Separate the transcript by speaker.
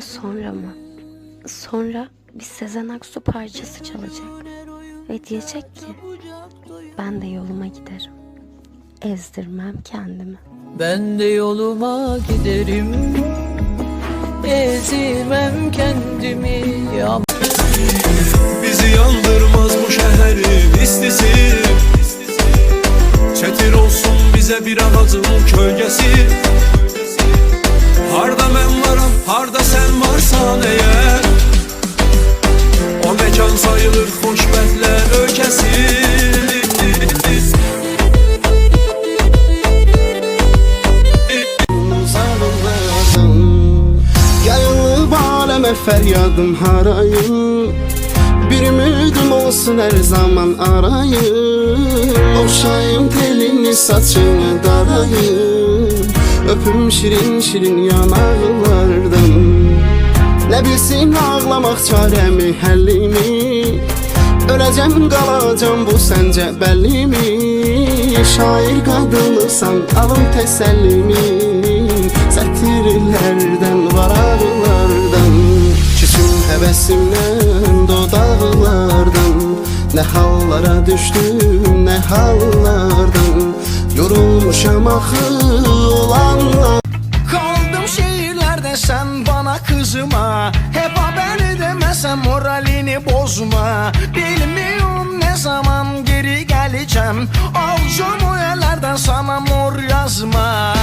Speaker 1: Sonra mı? Sonra bir Sezen Aksu parçası çalacak. Ve diyecek ki ben de yoluma giderim. Ezdirmem kendimi.
Speaker 2: Ben de yoluma giderim Ezilmem kendimi
Speaker 3: Bizi yandırmaz bu şehrin istisi Çetin olsun bize bir ağacın kölgesi
Speaker 4: feryadım harayım Bir ümidim olsun her zaman arayım Okşayım telini saçını darayım Öpüm şirin şirin yanaklardan Ne bilsin ağlamak çaremi həllimi Öləcəm qalacam bu səncə bəllimi Şair qadınısan alın təsəllimi Sətirlərdən Küçüm həvəsimdən dodaqlardan Nə hallara düşdüm nə hallardan Yorulmuşam axı olanlar
Speaker 5: Kaldım şehirlerde sen bana kızma. Hep haber edemezsem moralini bozma. Bilmiyorum ne zaman geri geleceğim. Alacağım o yerlerden sana mor yazma